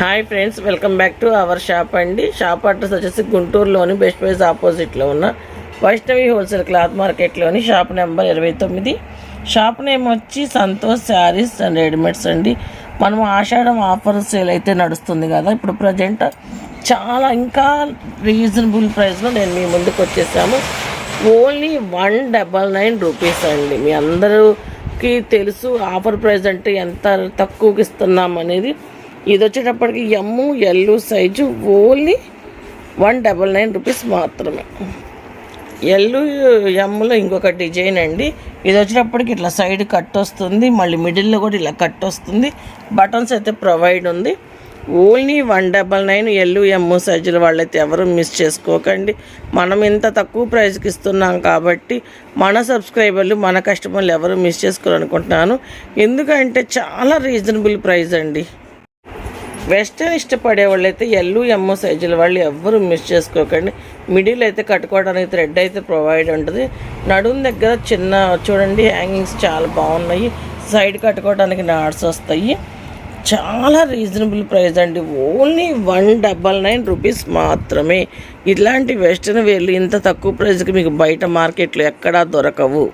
Hi friends welcome back to our shop అండి. Shop address వచ్చేసి గుంటూరులోని బెస్ట్ ప్రైస్ ఆపోజిట్లో ఉన్న వైష్ణవి హోల్సేల్ క్లాత్ మార్కెట్లోని షాప్ నెంబర్ ఇరవై తొమ్మిది. షాప్ నేమ్ వచ్చి సంతోష్ శారీస్ అండ్ రెడీమేడ్స్ అండి. మనం ఆషాఢం ఆఫర్ సేల్ అయితే నడుస్తుంది కదా ఇప్పుడు ప్రజెంట్ చాలా ఇంకా రీజనబుల్ ప్రైస్లో నేను మీ ముందుకు వచ్చేసాము. Only one double nine rupees అండి. మీ అందరికీ తెలుసు ఆఫర్ ప్రైస్ అంటే ఎంత తక్కువకి ఇస్తున్నాం అనేది. ఇది వచ్చేటప్పటికి M L size only one double nine rupees మాత్రమే. ఎల్లు ఎమ్ములో ఇంకొక డిజైన్ అండి. ఇది వచ్చేటప్పటికి ఇట్లా సైడ్ కట్ వస్తుంది మళ్ళీ మిడిల్లో కూడా ఇలా కట్ వస్తుంది. బటన్స్ అయితే ప్రొవైడ్ ఉంది. Only one double nine L M సైజుల వాళ్ళైతే ఎవరు మిస్ చేసుకోకండి. మనం ఇంత తక్కువ ప్రైస్కి ఇస్తున్నాం కాబట్టి మన సబ్స్క్రైబర్లు మన కస్టమర్లు ఎవరు మిస్ చేసుకోవాలనుకుంటున్నాను. ఎందుకంటే చాలా రీజనబుల్ ప్రైస్ అండి. వెస్టర్న్ ఇష్టపడే వాళ్ళు అయితే ఎల్లు ఎమ్మో సైజుల వాళ్ళు ఎవ్వరూ మిస్ చేసుకోకండి. మిడిల్ అయితే కట్టుకోవడానికి థ్రెడ్ అయితే ప్రొవైడ్ ఉంటుంది. నడుము దగ్గర చిన్న చూడండి హ్యాంగింగ్స్ చాలా బాగున్నాయి. సైడ్ కట్టుకోవడానికి నాట్స్ వస్తాయి. చాలా రీజనబుల్ ప్రైస్ అండి. Only one double nine rupees మాత్రమే. ఇలాంటి వెస్టర్న్ వేర్లు ఇంత తక్కువ ప్రైస్కి మీకు బయట మార్కెట్లో ఎక్కడా దొరకవు.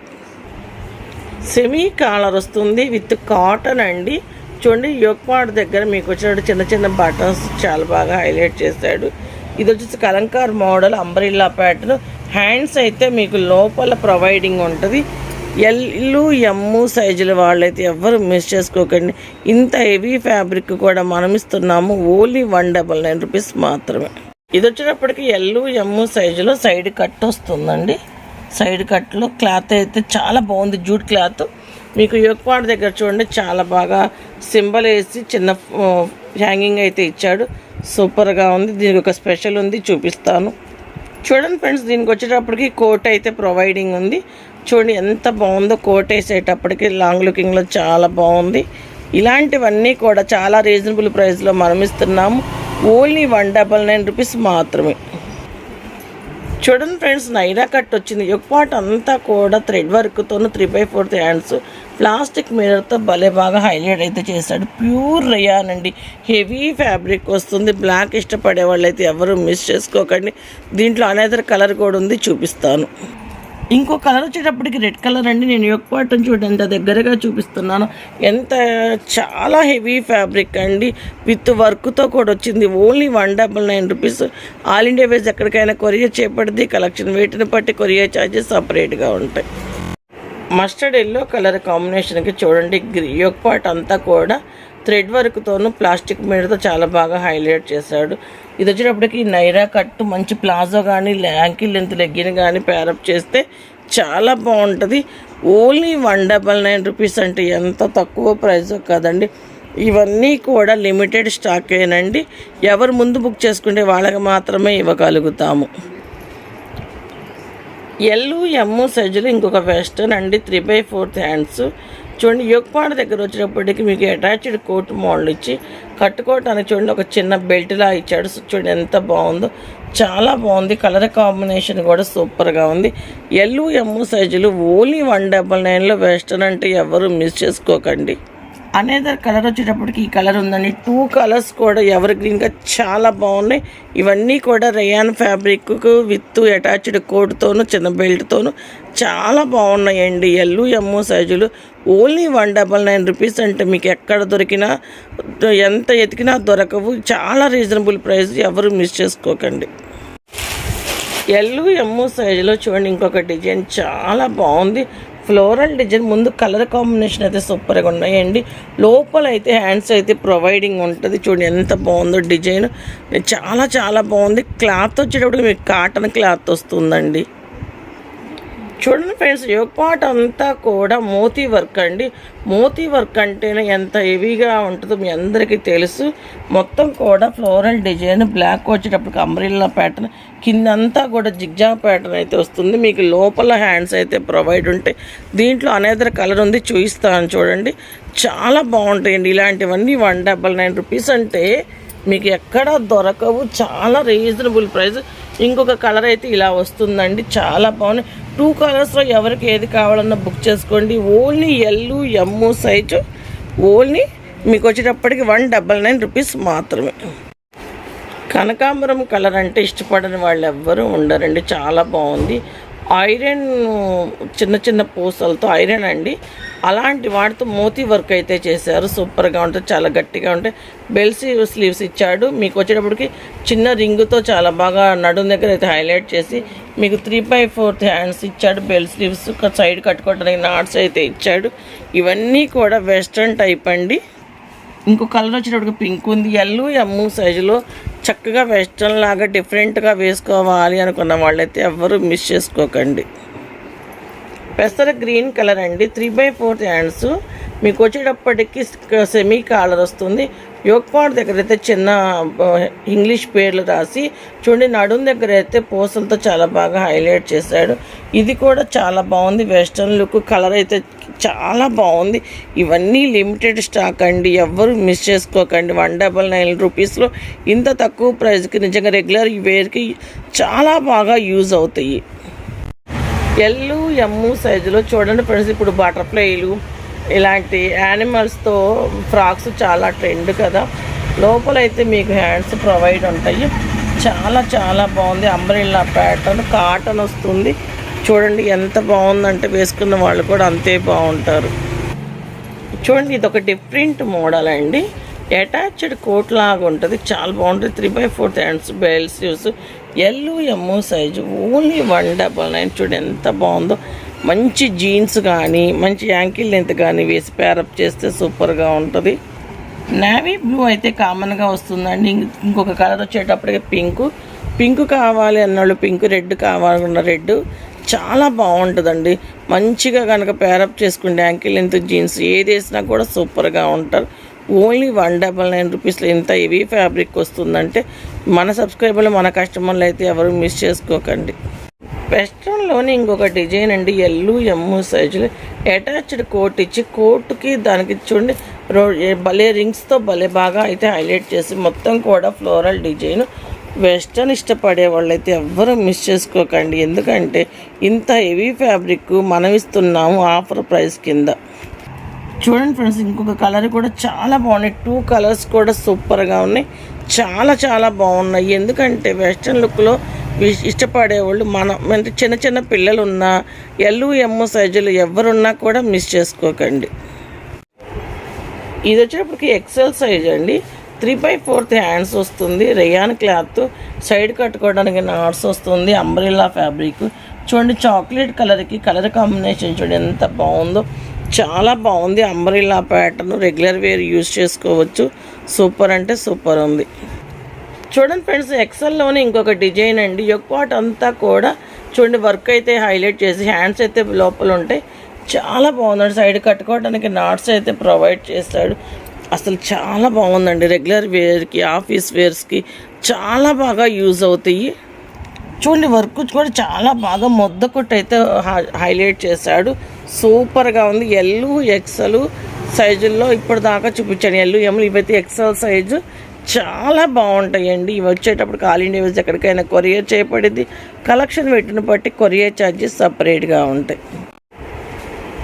సెమీ కాలర్ వస్తుంది. విత్ కాటన్ అండి. చూడండి యోక్పాడ్ దగ్గర మీకు వచ్చినట్టు చిన్న చిన్న బటన్స్ చాలా బాగా హైలైట్ చేశాడు. ఇది వచ్చేసి Kalamkari model umbrella pattern hands అయితే మీకు లోపల ప్రొవైడింగ్ ఉంటుంది. ఎల్లు ఎమ్ము సైజుల వాళ్ళైతే ఎవరు మిస్ చేసుకోకండి. ఇంత హెవీ ఫ్యాబ్రిక్ కూడా మనం ఇస్తున్నాము. Only one double nine rupees మాత్రమే. ఇది వచ్చేటప్పటికి ఎల్లు ఎమ్ము సైజులో సైడ్ కట్ వస్తుందండి. సైడ్ కట్లో క్లాత్ అయితే చాలా బాగుంది. జూట్ క్లాత్ మీకు యోగపాడు దగ్గర చూడండి చాలా బాగా సింబల్ వేసి చిన్న హ్యాంగింగ్ అయితే ఇచ్చాడు. సూపర్గా ఉంది దీనికి ఒక స్పెషల్ ఉంది చూపిస్తాను. చూడండి ఫ్రెండ్స్ దీనికి వచ్చేటప్పటికి కోట్ అయితే ప్రొవైడింగ్ ఉంది. చూడండి ఎంత బాగుందో కోట్ వేసేటప్పటికి లాంగ్ లుకింగ్లో చాలా బాగుంది. ఇలాంటివన్నీ కూడా చాలా రీజనబుల్ ప్రైస్లో మనం ఇస్తున్నాము. Only one double nine rupees మాత్రమే. చూడండి ఫ్రెండ్స్ నైరా కట్ వచ్చింది. ఒక పార్ట్ అంతా కూడా థ్రెడ్ వర్క్తో three by fourth hands plastic మిర్రర్తో భలే బాగా హైలైట్ అయితే చేశాడు. ప్యూర్ రయాన్ అండి. హెవీ ఫ్యాబ్రిక్ వస్తుంది. బ్లాక్ ఇష్టపడే వాళ్ళైతే ఎవరు మిస్ చేసుకోకండి. దీంట్లో అనేదర్ కలర్ కూడా ఉంది చూపిస్తాను. ఇంకో కలర్ వచ్చేటప్పటికి రెడ్ కలర్ అండి. నేను యొక్క పాటం చూడండి ఎంత దగ్గరగా చూపిస్తున్నాను. ఎంత చాలా హెవీ ఫ్యాబ్రిక్ అండి. విత్ వర్క్తో కూడా వచ్చింది. Only one double nine rupees. All India ways ఎక్కడికైనా కొరియర్ చేపడితే కలెక్షన్ వెయిట్ని బట్టి కొరియర్ ఛార్జెస్ సపరేట్గా ఉంటాయి. మస్టర్డ్ ఎల్లో కలర్ కాంబినేషన్కి చూడండి. యొక్క పార్ట్ అంతా కూడా థ్రెడ్ వర్క్తోనూ ప్లాస్టిక్ మీడతో చాలా బాగా హైలైట్ చేశాడు. ఇది వచ్చేటప్పటికి నైరా కట్ మంచి ప్లాజో కానీ యాంకిల్ లెంత్ లెగ్గిన్ కానీ ప్యారప్ చేస్తే చాలా బాగుంటుంది. Only one double nine rupees అంటే ఎంత తక్కువ ప్రైస్ కదండి. ఇవన్నీ కూడా లిమిటెడ్ స్టాకేనండి. ఎవరు ముందు బుక్ చేసుకుంటే వాళ్ళకి మాత్రమే ఇవ్వగలుగుతాము. ఎల్లు ఎమ్ము సైజులు ఇంకొక వెస్టర్న్ అండి త్రీ బై ఫోర్త్ హ్యాండ్స్ చూడండి యోగపాడ దగ్గర వచ్చేటప్పటికి మీకు అటాచ్డ్ కోట్ మోడల్ ఇచ్చి కట్టుకోవటానికి చూడండి ఒక చిన్న బెల్ట్లా ఇచ్చాడు. చూడండి ఎంత బాగుందో. చాలా బాగుంది. కలర్ కాంబినేషన్ కూడా సూపర్గా ఉంది. ఎల్లు ఎమ్ము సైజులు ఓన్లీ వన్ డబల్ నైన్లో వెస్టర్న్ అంటే ఎవరు మిస్ చేసుకోకండి. అనేదర్ కలర్ వచ్చేటప్పటికి ఈ కలర్ ఉందండి. టూ కలర్స్ కూడా ఎవర్ గ్రీన్గా చాలా బాగున్నాయి. ఇవన్నీ కూడా రేయాన్ ఫ్యాబ్రిక్ విత్ అటాచ్డ్ కోట్తోను చిన్న బెల్ట్తోను చాలా బాగున్నాయండి. ఎల్లు ఎమ్ము సైజులు only one double nine rupees అంటే మీకు ఎక్కడ దొరికినా ఎంత ఎతికినా దొరకవు. చాలా రీజనబుల్ ప్రైస్ ఎవరు మిస్ చేసుకోకండి. ఎల్లు ఎమ్ము సైజులో చూడండి ఇంకొక డిజైన్ చాలా బాగుంది. ఫ్లోరల్ డిజైన్ ముందు కలర్ కాంబినేషన్ అయితే సూపర్గా ఉన్నాయండి. లోపల అయితే హ్యాండ్స్ అయితే ప్రొవైడింగ్ ఉంటుంది. చూడండి ఎంత బాగుందో డిజైన్. చాలా చాలా బాగుంది. క్లాత్ వచ్చేటప్పుడు మీకు కాటన్ క్లాత్ వస్తుందండి. చూడండి ఫ్రెండ్స్ యోగపాట్ అంతా కూడా మోతీ వర్క్ అండి. మోతీ వర్క్ అంటేనే ఎంత హెవీగా ఉంటుందో మీ అందరికీ తెలుసు. మొత్తం కూడా ఫ్లోరల్ డిజైన్ బ్లాక్ వచ్చేటప్పటికి అంబ్రిల్లా ప్యాటర్న్ కిందంతా కూడా జిగ్జా ప్యాటర్న్ అయితే వస్తుంది. మీకు లోపల హ్యాండ్స్ అయితే ప్రొవైడ్ ఉంటాయి. దీంట్లో అనేదర కలర్ ఉంది చూపిస్తాను చూడండి. చాలా బాగుంటాయండి ఇలాంటివన్నీ. వన్ డబల్ నైన్ రూపీస్ అంటే మీకు ఎక్కడ దొరకవు చాలా రీజనబుల్ ప్రైస్ ఇంకొక కలర్ అయితే ఇలా వస్తుందండి చాలా బాగున్నాయి. టూ కలర్స్లో ఎవరికి ఏది కావాలన్నా బుక్ చేసుకోండి. ఓన్లీ ఎల్లు ఎమ్ము సైజు ఓన్లీ మీకు వచ్చేటప్పటికి వన్ డబల్ నైన్ రూపీస్ మాత్రమే. కనకాంబరం కలర్ అంటే ఇష్టపడని వాళ్ళు ఎవ్వరూ ఉండరండి చాలా బాగుంది. ఐరన్ చిన్న చిన్న పూసలతో ఐరన్ అండి. అలాంటి వాటితో మోతీ వర్క్ అయితే చేశారు. సూపర్గా ఉంటుంది. చాలా గట్టిగా ఉంటాయి బెల్స్ స్లీవ్స్ ఇచ్చాడు. మీకు వచ్చేటప్పటికి చిన్న రింగుతో చాలా బాగా నడుం దగ్గర అయితే హైలైట్ చేసి మీకు త్రీ బై ఫోర్త్ హ్యాండ్స్ ఇచ్చాడు. బెల్ స్లీవ్స్ సైడ్ కట్టుకోవడానికి నాట్స్ అయితే ఇచ్చాడు. ఇవన్నీ కూడా వెస్ట్రన్ టైప్ అండి. ఇంకో కలర్ వచ్చేటప్పటికి పింక్ ఉంది. ఎల్లు ఎమ్ము సైజులో చక్కగా వెస్ట్రన్ లాగా డిఫరెంట్గా వేసుకోవాలి అనుకున్న వాళ్ళైతే ఎవ్వరూ మిస్ చేసుకోకండి. పెసర గ్రీన్ కలర్ అండి. Three by fourth hands. మీకు వచ్చేటప్పటికి సెమీ కాలర్ వస్తుంది. యోగపాడ్ దగ్గర అయితే చిన్న ఇంగ్లీష్ పేర్లు రాసి చూడండి నడుం దగ్గర అయితే పూసలతో చాలా బాగా హైలైట్ చేశాడు. ఇది కూడా చాలా బాగుంది. వెస్ట్రన్ లుక్ కలర్ అయితే చాలా బాగుంది. ఇవన్నీ లిమిటెడ్ స్టాక్ అండి. ఎవ్వరు మిస్ చేసుకోకండి. వన్ డబల్ నైన్ రూపీస్లో ఇంత తక్కువ ప్రైస్కి నిజంగా రెగ్యులర్ వేర్కి చాలా బాగా యూజ్ అవుతాయి. ఎల్లు ఎమ్ము సైజులో చూడండి ఫ్రెండ్స్ ఇప్పుడు బటర్ఫ్లైలు ఇలాంటి యానిమల్స్తో ఫ్రాక్స్ చాలా ట్రెండ్ కదా. లోపలైతే మీకు హ్యాండ్స్ ప్రొవైడ్ ఉంటాయి. చాలా చాలా బాగుంది. అంబ్రెల్లా ప్యాటర్న్ కాటన్ వస్తుంది. చూడండి ఎంత బాగుందంటే వేసుకున్న వాళ్ళు కూడా అంతే బాగుంటారు. చూడండి ఇది ఒక డిఫరెంట్ మోడల్ అండి. అటాచ్డ్ కోట్ లాగా ఉంటుంది. చాలా బాగుంటుంది. Three by fourth hands bells use L M size only one double nine చూడండి ఎంత బాగుందో. మంచి జీన్స్ కానీ మంచి యాంకిల్ లెంత్ కానీ వేసి ప్యారప్ చేస్తే సూపర్గా ఉంటుంది. నావీ బ్లూ అయితే కామన్గా వస్తుందండి. ఇంకొక కలర్ వచ్చేటప్పటికి పింక్ పింక్ కావాలి అన్నాళ్ళు పింక్ రెడ్ కావాలన్న రెడ్ చాలా బాగుంటుందండి. మంచిగా కనుక పేరప్ చేసుకుంటే యాంకిల్ లెంత్ జీన్స్ ఏది వేసినా కూడా సూపర్గా ఉంటారు. ఓన్లీ వన్ డబల్ నైన్ రూపీస్లో ఇంత హెవీ ఫ్యాబ్రిక్ వస్తుందంటే మన సబ్స్క్రైబర్లు మన కస్టమర్లు అయితే ఎవరు మిస్ చేసుకోకండి. వెస్ట్రన్లోని ఇంకొక డిజైన్ అండి ఎల్లు ఎమ్ము సైజులు. అటాచ్డ్ కోట్ ఇచ్చి కోట్కి దానికి చూడండి రో భలే రింగ్స్తో భలే బాగా అయితే హైలైట్ చేసి మొత్తం కూడా ఫ్లోరల్ డిజైన్. వెస్ట్రన్ ఇష్టపడే వాళ్ళైతే ఎవ్వరూ మిస్ చేసుకోకండి. ఎందుకంటే ఇంత హెవీ ఫ్యాబ్రిక్ మనం ఇస్తున్నాము ఆఫర్ ప్రైస్ కింద. చూడండి ఫ్రెండ్స్ ఇంకొక కలర్ కూడా చాలా బాగున్నాయి టూ కలర్స్ కూడా సూపర్గా ఉన్నాయి. చాలా చాలా బాగున్నాయి. ఎందుకంటే వెస్ట్రన్ లుక్లో ఇష్టపడే వాళ్ళు మన అంటే చిన్న చిన్న పిల్లలు ఉన్నా ఎల్లు ఎమ్ము సైజులు ఎవరున్నా కూడా మిస్ చేసుకోకండి. ఇది వచ్చేటప్పటికి ఎక్సెల్ సైజ్ అండి. త్రీ బై ఫోర్త్ హ్యాండ్స్ వస్తుంది. రేయాన్ క్లాత్ సైడ్ కట్టుకోవడానికి నాట్స్ వస్తుంది అంబ్రెల్లా ఫ్యాబ్రిక్. చూడండి చాక్లెట్ కలర్కి కలర్ కాంబినేషన్ చూడండి ఎంత బాగుందో. చాలా బాగుంది. Umbrella pattern regular wear use చేసుకోవచ్చు. సూపర్ అంటే సూపర్ ఉంది. చూడండి ఫ్రెండ్స్ ఎక్సెల్లోనే ఇంకొక డిజైన్ అండి. పాట్ అంతా కూడా చూడండి వర్క్ అయితే హైలైట్ చేసి హ్యాండ్స్ అయితే లోపల ఉంటాయి. చాలా బాగుందండి. సైడ్ కట్టుకోవడానికి నాట్స్ అయితే ప్రొవైడ్ చేస్తాడు. అసలు చాలా బాగుందండి. రెగ్యులర్ వేర్కి ఆఫీస్ వేర్స్కి చాలా బాగా యూజ్ అవుతాయి. చూడండి వర్క్ కూడా చాలా బాగా మొద్ద కొట్టి అయితే హై- హైలైట్ చేశాడు. సూపర్గా ఉంది. ఎల్లు ఎక్సెల్ సైజుల్లో ఇప్పటిదాకా చూపించాను. ఎల్లు ఎమ్లు ఇవైతే ఎక్సెల్ సైజు చాలా బాగుంటాయండి. ఇవి వచ్చేటప్పుడు ఆల్ ఇండియా ఎక్కడికైనా కొరియర్ చేయబడింది. కలెక్షన్ పెట్టిన బట్టి కొరియర్ ఛార్జెస్ సపరేట్గా ఉంటాయి.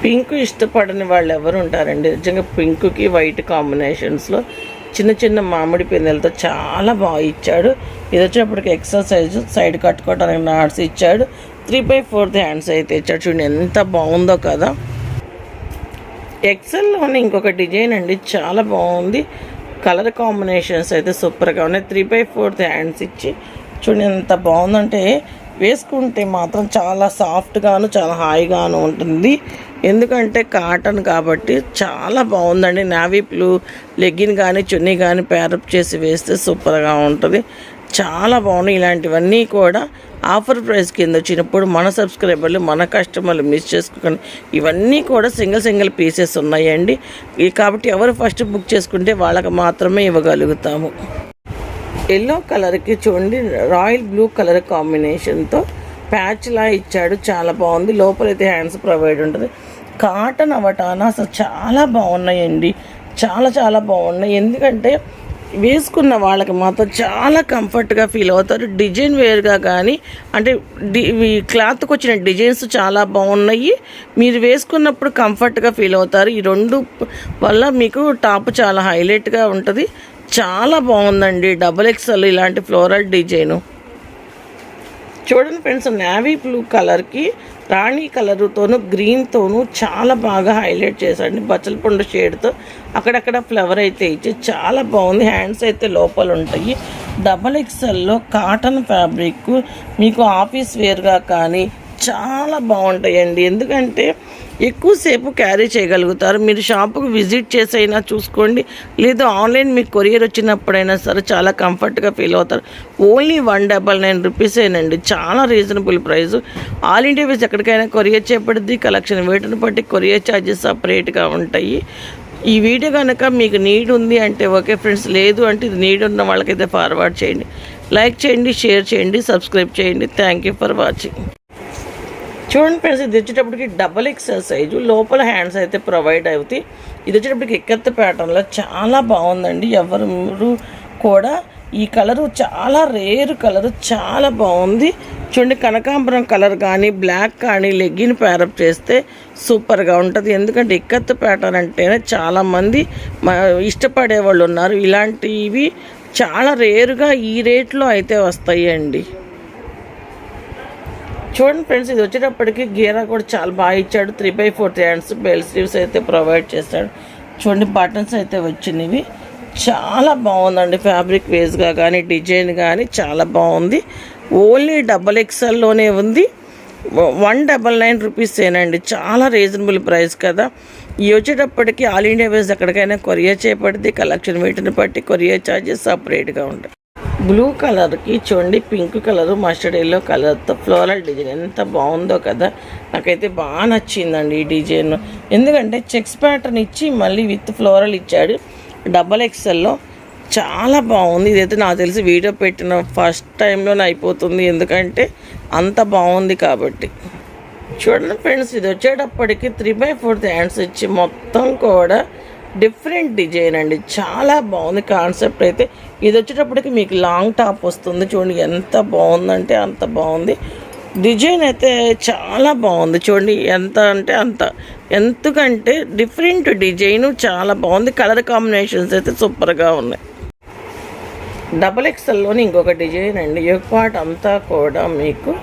పింక్ ఇష్టపడని వాళ్ళు ఎవరు ఉంటారండి? నిజంగా పింక్కి వైట్ కాంబినేషన్స్లో చిన్న చిన్న మామిడి పిందెలతో చాలా బాగా ఇచ్చాడు. ఇది వచ్చేప్పటికి ఎక్సర్సైజ్ సైడ్ కట్టుకోవడానికి నాట్స్ ఇచ్చాడు. త్రీ బై ఫోర్త్ హ్యాండ్స్ అయితే ఇచ్చాడు. చూడండి ఎంత బాగుందో కదా. ఎక్సెల్లోనే ఇంకొక డిజైన్ అండి. చాలా బాగుంది. కలర్ కాంబినేషన్స్ అయితే సూపర్గా ఉన్నాయి. త్రీ బై ఫోర్త్ హ్యాండ్స్ ఇచ్చి చూడండి ఎంత బాగుందంటే వేసుకుంటే మాత్రం చాలా సాఫ్ట్గాను చాలా హాయిగాను ఉంటుంది. ఎందుకంటే కాటన్ కాబట్టి చాలా బాగుందండి. నావీ బ్లూ లెగ్గిన్ కానీ చున్నీ కానీ ప్యారప్ చేసి వేస్తే సూపర్గా ఉంటుంది. చాలా బాగున్నాయి. ఇలాంటివన్నీ కూడా ఆఫర్ ప్రైస్ కింద వచ్చినప్పుడు మన సబ్స్క్రైబర్లు మన కస్టమర్లు మిస్ చేసుకోకండి. ఇవన్నీ కూడా సింగిల్ సింగిల్ పీసెస్ ఉన్నాయండి. కాబట్టి ఎవరు ఫస్ట్ బుక్ చేసుకుంటే వాళ్ళకి మాత్రమే ఇవ్వగలుగుతాము. ఎల్లో కలర్కి చూడండి రాయల్ బ్లూ కలర్ కాంబినేషన్తో ప్యాచ్లా ఇచ్చాడు. చాలా బాగుంది. లోపలైతే హ్యాండ్స్ ప్రొవైడ్ ఉంటుంది. కాటన్ అవటాన అసలు చాలా బాగున్నాయండి. చాలా చాలా బాగున్నాయి. ఎందుకంటే వేసుకున్న వాళ్ళకి మాత్రం చాలా కంఫర్ట్గా ఫీల్ అవుతారు డిజైన్ వేర్గా కానీ అంటే డి ఈ క్లాత్కి వచ్చిన డిజైన్స్ చాలా బాగున్నాయి. మీరు వేసుకున్నప్పుడు కంఫర్ట్గా ఫీల్ అవుతారు. ఈ రెండు వల్ల మీకు టాప్ చాలా హైలైట్గా ఉంటుంది. చాలా బాగుందండి. డబుల్ ఎక్స్ఎల్ ఇలాంటి ఫ్లోరల్ డిజైను చూడండి ఫ్రెండ్స్ నేవీ బ్లూ కలర్కి రాణి కలర్తోను గ్రీన్తోను చాలా బాగా హైలైట్ చేశాడు బచ్చల పండు షేడ్తో అక్కడక్కడ ఫ్లవర్ అయితే ఇచ్చి చాలా బాగుంది. హ్యాండ్స్ అయితే లోపల ఉంటాయి. డబల్ ఎక్సెల్లో కాటన్ ఫ్యాబ్రిక్ మీకు ఆఫీస్ వేర్గా కానీ చాలా బాగుంటాయండి. ఎందుకంటే ఎక్కువసేపు క్యారీ చేయగలుగుతారు. మీరు షాపుకు విజిట్ చేసైనా చూసుకోండి. లేదు ఆన్లైన్ మీకు కొరియర్ వచ్చినప్పుడైనా సరే చాలా కంఫర్ట్గా ఫీల్ అవుతారు. ఓన్లీ వన్ డబల్ నైన్ రూపీసేనండి చాలా రీజనబుల్ ప్రైస్. ఆల్ ఇండియా వేసి ఎక్కడికైనా కొరియర్ చేపడుద్ది కలెక్షన్ వేటను బట్టి కొరియర్ ఛార్జెస్ సపరేట్గా ఉంటాయి. ఈ వీడియో కనుక మీకు నీడ్ ఉంది అంటే ఓకే ఫ్రెండ్స్ లేదు అంటే ఇది నీడ్ ఉన్న వాళ్ళకైతే ఫార్వర్డ్ చేయండి. లైక్ చేయండి షేర్ చేయండి సబ్స్క్రైబ్ చేయండి. Thank you for watching. చూడండి ఫ్రెండ్స్ ఇది వచ్చేటప్పటికి డబల్ ఎక్సెల్ సైజు లోపల హ్యాండ్స్ అయితే ప్రొవైడ్ అవుతాయి. ఇది వచ్చేటప్పటికి ఎక్కత్త ప్యాటర్న్లో చాలా బాగుందండి. ఎవరు కూడా ఈ కలరు చాలా రేర్ కలర్ చాలా బాగుంది. చూడండి కనకాంబరం కలర్ కానీ బ్లాక్ కానీ లెగ్గిన్ ప్యారప్ చేస్తే సూపర్గా ఉంటుంది. ఎందుకంటే ఇక్కత్తు ప్యాటర్న్ అంటేనే చాలామంది ఇష్టపడే వాళ్ళు ఉన్నారు. ఇలాంటివి చాలా రేరుగా ఈ రేట్లో అయితే వస్తాయి అండి చూడండి ఫ్రెండ్స్ ఇది వచ్చేటప్పటికి గీరా కూడా చాలా బాగా ఇచ్చాడు. Three by fourth hands bell sleeves అయితే ప్రొవైడ్ చేస్తాడు. చూడండి బటన్స్ అయితే వచ్చినవి. చాలా బాగుందండి ఫ్యాబ్రిక్ వేస్గా కానీ డిజైన్ కానీ చాలా బాగుంది. ఓన్లీ డబల్ ఎక్స్ఎల్లోనే ఉంది. వన్ డబల్ నైన్ రూపీస్ ఏనండి. చాలా రీజనబుల్ ప్రైస్ కదా. ఇవి వచ్చేటప్పటికి ఆల్ ఇండియా వేస్ ఎక్కడికైనా కొరియర్ చేపడితే కలెక్షన్ వీటిని బట్టి కొరియర్ ఛార్జెస్ సపరేట్గా ఉంటాయి. బ్లూ కలర్కి చూడండి పింక్ కలర్ మస్టర్డ్ ఎల్లో కలర్తో ఫ్లోరల్ డిజైన్ ఎంత బాగుందో కదా. నాకైతే బాగా నచ్చిందండి ఈ డిజైన్. ఎందుకంటే చెక్స్ ప్యాటర్న్ ఇచ్చి మళ్ళీ విత్ ఫ్లోరల్ ఇచ్చాడు. డబల్ ఎక్స్ఎల్లో చాలా బాగుంది. ఇదైతే నాకు తెలిసి వీడియో పెట్టిన ఫస్ట్ టైంలోనే అయిపోతుంది. ఎందుకంటే అంత బాగుంది కాబట్టి. చూడండి ఫ్రెండ్స్ ఇది వచ్చేటప్పటికి త్రీ బై ఫోర్త్ హ్యాండ్స్ ఇచ్చి మొత్తం కూడా డిఫరెంట్ డిజైన్ అండి. చాలా బాగుంది కాన్సెప్ట్ అయితే. ఇది వచ్చేటప్పటికి మీకు లాంగ్ టాప్ వస్తుంది చూడండి ఎంత బాగుందంటే అంత బాగుంది. డిజైన్ అయితే చాలా బాగుంది చూడండి ఎంత అంటే అంత. ఎందుకంటే డిఫరెంట్ డిజైన్ చాలా బాగుంది. కలర్ కాంబినేషన్స్ అయితే సూపర్గా ఉన్నాయి. డబల్ ఎక్సెల్లోని ఇంకొక డిజైన్ అండి. ఎక్కువ పార్ట్ అంతా కూడా మీకు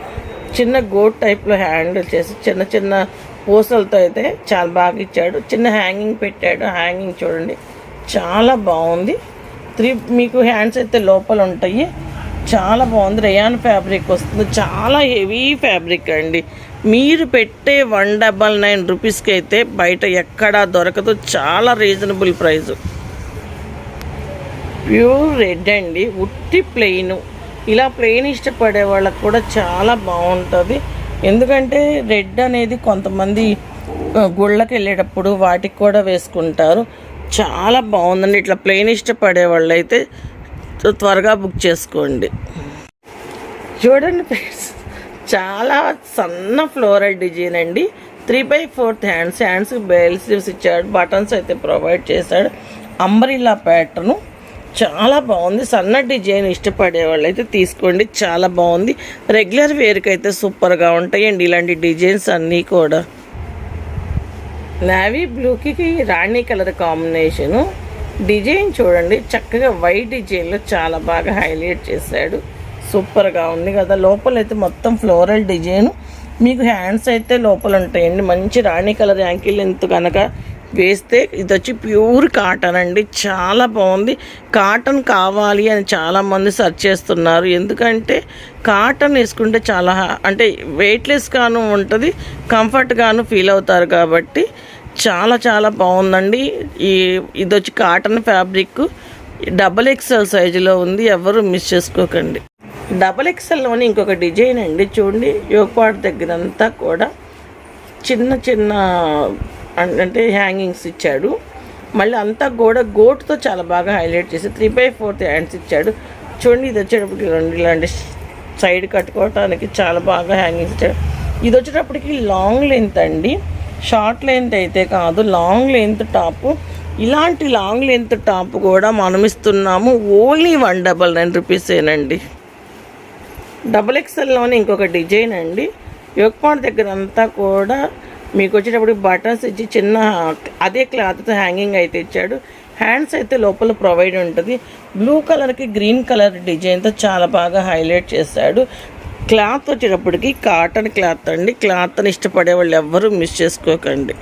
చిన్న గోట్ టైప్లో హ్యాండిల్ చేసి చిన్న చిన్న పూసలతో అయితే చాలా బాగా ఇచ్చాడు. చిన్న హ్యాంగింగ్ పెట్టాడు. హ్యాంగింగ్ చూడండి. చాలా బాగుంది. త్రీ మీకు హ్యాండ్స్ అయితే లోపల ఉంటాయి. చాలా బాగుంది. రేయాన్ ఫ్యాబ్రిక్ వస్తుంది. చాలా హెవీ ఫ్యాబ్రిక్ అండి. మీరు పెట్టే వన్ డబల్ నైన్ రూపీస్కి అయితే బయట ఎక్కడా దొరకదు. చాలా రీజనబుల్ ప్రైస్ ప్యూర్ రెడ్ అండి. ఉట్టి ప్లెయిన్ ఇలా ప్లెయిన్ ఇష్టపడే వాళ్ళకి కూడా చాలా బాగుంటుంది. ఎందుకంటే రెడ్ అనేది కొంతమంది గుళ్ళకి వెళ్ళేటప్పుడు వాటికి కూడా వేసుకుంటారు. చాలా బాగుందండి. ఇట్లా ప్లెయిన్ ఇష్టపడే వాళ్ళు అయితే త్వరగా బుక్ చేసుకోండి. చూడండి ఫ్రెండ్స్ చాలా సన్న ఫ్లోరల్ డిజైన్ అండి. Three by fourth hands hands bell sleeves ఇచ్చాడు బటన్స్ అయితే ప్రొవైడ్ చేశాడు. Umbrella pattern. చాలా బాగుంది. సన్న డిజైన్ ఇష్టపడే వాళ్ళు అయితే తీసుకోండి. చాలా బాగుంది. రెగ్యులర్ వేర్కి అయితే సూపర్గా ఉంటాయండి ఇలాంటి డిజైన్స్ అన్నీ కూడా. నావీ బ్లూకి రాణి కలర్ కాంబినేషను డిజైన్ చూడండి. చక్కగా వైట్ డిజైన్లో చాలా బాగా హైలైట్ చేశాడు. సూపర్గా ఉంది కదా. లోపల అయితే మొత్తం ఫ్లోరల్ డిజైన్. మీకు హ్యాండ్స్ అయితే లోపల ఉంటాయండి. మంచి రాణి కలర్ యాంకిల్ ఎంత కనుక వేస్తే ఇది వచ్చి ప్యూర్ కాటన్ అండి. చాలా బాగుంది. కాటన్ కావాలి అని చాలామంది సెర్చ్ చేస్తున్నారు. ఎందుకంటే కాటన్ వేసుకుంటే చాలా అంటే వెయిట్లెస్గాను ఉంటుంది కంఫర్ట్గాను ఫీల్ అవుతారు కాబట్టి చాలా చాలా బాగుందండి. ఈ ఇది వచ్చి కాటన్ ఫ్యాబ్రిక్ డబల్ ఎక్స్ఎల్ సైజులో ఉంది. ఎవరు మిస్ చేసుకోకండి. డబల్ ఎక్స్ఎల్లోని ఇంకొక డిజైన్ అండి. చూడండి యోగపాటు దగ్గరంతా కూడా చిన్న చిన్న అంటే హ్యాంగింగ్స్ ఇచ్చాడు. మళ్ళీ అంతా గోడ గోటుతో చాలా బాగా హైలైట్ చేసి త్రీ బై ఫోర్త్ హ్యాండ్స్ ఇచ్చాడు. చూడండి ఇది వచ్చేటప్పటికి రెండు ఇలాంటి సైడ్ కట్టుకోవటానికి చాలా బాగా హ్యాంగింగ్స్ ఇచ్చాడు. ఇది వచ్చేటప్పటికి లాంగ్ లెంత్ అండి. షార్ట్ లెంత్ అయితే కాదు లాంగ్ లెంత్ టాపు. ఇలాంటి లాంగ్ లెంత్ టాప్ కూడా మనం ఇస్తున్నాము. ఓన్లీ వన్ డబల్ నైన్ రూపీసేనండి డబుల్ ఎక్స్ఎల్లోనే ఇంకొక డిజైన్ అండి. యోగపాడు దగ్గర అంతా కూడా మీకు వచ్చేటప్పుడు బటన్స్ ఇచ్చి చిన్న అదే క్లాత్తో హ్యాంగింగ్ అయితే ఇచ్చాడు హ్యాండ్స్ అయితే లోపల ప్రొవైడ్ ఉంటుంది. బ్లూ కలర్కి గ్రీన్ కలర్ డిజైన్తో చాలా బాగా హైలైట్ చేశాడు. క్లాత్ వచ్చేటప్పటికి కాటన్ క్లాత్ అండి. క్లాత్ని ఇష్టపడే వాళ్ళు ఎవ్వరూ మిస్ చేసుకోకండి.